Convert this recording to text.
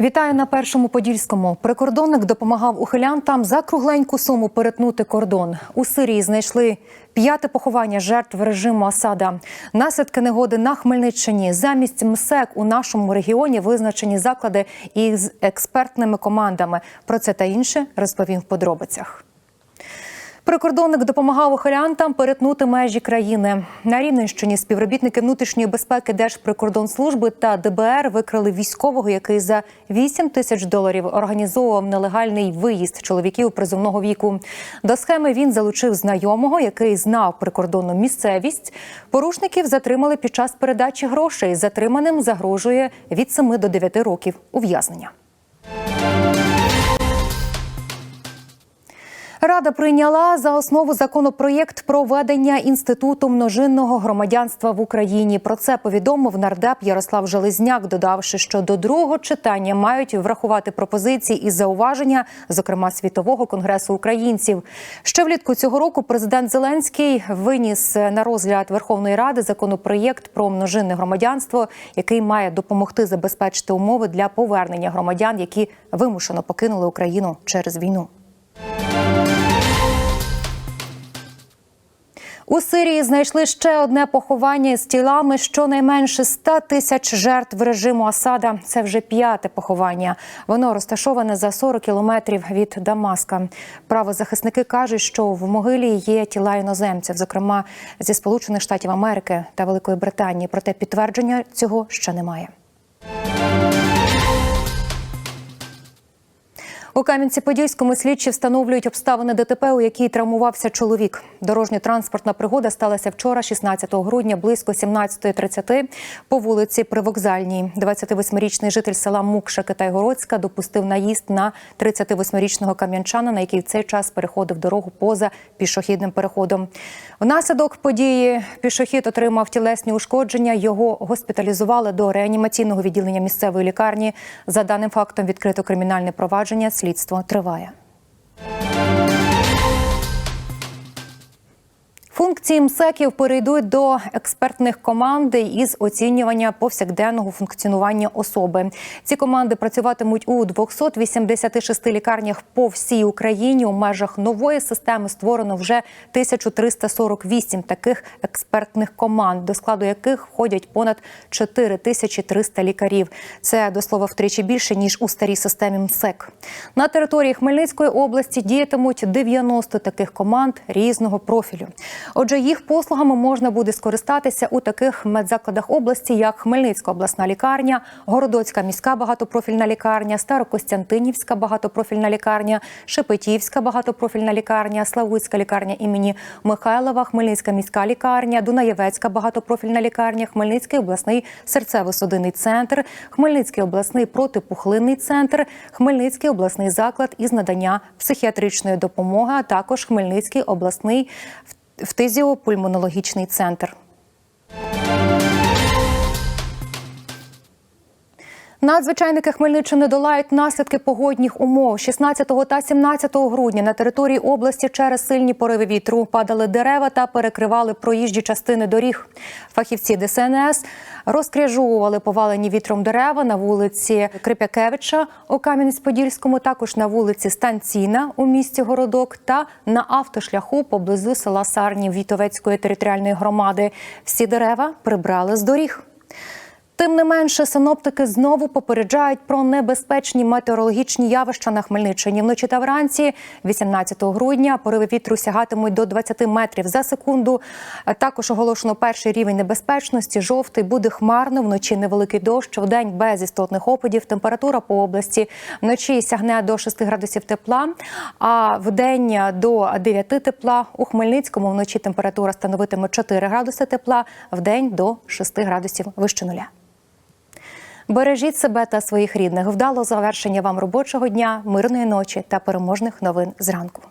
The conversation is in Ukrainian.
Вітаю на першому подільському. Прикордонник допомагав ухилянтам за кругленьку суму перетнути кордон. У Сирії знайшли п'яте поховання жертв режиму Асада. Наслідки негоди на Хмельниччині. Замість МСЕК у нашому регіоні визначені заклади із експертними командами. Про це та інше розповім в подробицях. Прикордонник допомагав ухилянтам перетнути межі країни. На Рівненщині співробітники внутрішньої безпеки Держприкордонслужби та ДБР викрили військового, який за 8 тисяч доларів організовував нелегальний виїзд чоловіків призовного віку. До схеми він залучив знайомого, який знав прикордонну місцевість. Порушників затримали під час передачі грошей. Затриманим загрожує від 7 до 9 років ув'язнення. Рада прийняла за основу законопроєкт про введення інституту множинного громадянства в Україні. Про це повідомив нардеп Ярослав Железняк, додавши, що до другого читання мають врахувати пропозиції і зауваження, зокрема світового конгресу українців. Ще влітку цього року президент Зеленський виніс на розгляд Верховної Ради законопроєкт про множинне громадянство, який має допомогти забезпечити умови для повернення громадян, які вимушено покинули Україну через війну. У Сирії знайшли ще одне поховання з тілами щонайменше 100 тисяч жертв режиму Асада. Це вже п'яте поховання. Воно розташоване за 40 кілометрів від Дамаска. Правозахисники кажуть, що в могилі є тіла іноземців, зокрема зі Сполучених Штатів Америки та Великої Британії. Проте підтвердження цього ще немає. У Кам'янці-Подільському слідчі встановлюють обставини ДТП, у якій травмувався чоловік. Дорожньо-транспортна пригода сталася вчора, 16 грудня, близько 17.30 по вулиці Привокзальній. 28-річний житель села Мукша Китайгородська допустив наїзд на 38-річного кам'янчана, на який в цей час переходив дорогу поза пішохідним переходом. Внаслідок події пішохід отримав тілесні ушкодження. Його госпіталізували до реанімаційного відділення місцевої лікарні. За даним фактом відкрито кримінальне провадження. Слідство триває. Функції МСЕКів перейдуть до експертних команд із оцінювання повсякденного функціонування особи. Ці команди працюватимуть у 286 лікарнях по всій Україні. У межах нової системи створено вже 1348 таких експертних команд, до складу яких входять понад 4300 лікарів. Це до слова втричі більше ніж у старій системі МСЕК. На території Хмельницької області діятимуть 90 таких команд різного профілю. Отже, їх послугами можна буде скористатися у таких медзакладах області, як Хмельницька обласна лікарня, Городоцька міська багатопрофільна лікарня, Старокостянтинівська багатопрофільна лікарня, Шепетівська багатопрофільна лікарня, Славутська лікарня імені Михайлова, Хмельницька міська лікарня, Дунаєвецька багатопрофільна лікарня, Хмельницький обласний серцево-судинний центр, Хмельницький обласний протипухлинний центр, Хмельницький обласний заклад із надання психіатричної допомоги, а також Хмельницький обласний фтизіопульмонологічний центр. Надзвичайники Хмельниччини долають наслідки погодних умов. 16 та 17 грудня на території області через сильні пориви вітру падали дерева та перекривали проїжджі частини доріг. Фахівці ДСНС розкряжовували повалені вітром дерева на вулиці Крипякевича у Кам'янець-Подільському, також на вулиці Станційна у місті Городок та на автошляху поблизу села Сарні Вітовецької територіальної громади. Всі дерева прибрали з доріг. Тим не менше, синоптики знову попереджають про небезпечні метеорологічні явища на Хмельниччині. Вночі та вранці, 18 грудня, пориви вітру сягатимуть до 20 метрів за секунду. Також оголошено перший рівень небезпечності. Жовтий буде хмарно. Вночі невеликий дощ. Вдень без істотних опадів. Температура по області вночі сягне до 6 градусів тепла. А вдень до 9 тепла. У Хмельницькому вночі температура становитиме 4 градуси тепла, вдень до 6 градусів вище нуля. Бережіть себе та своїх рідних. Вдало завершення вам робочого дня, мирної ночі та переможних новин зранку.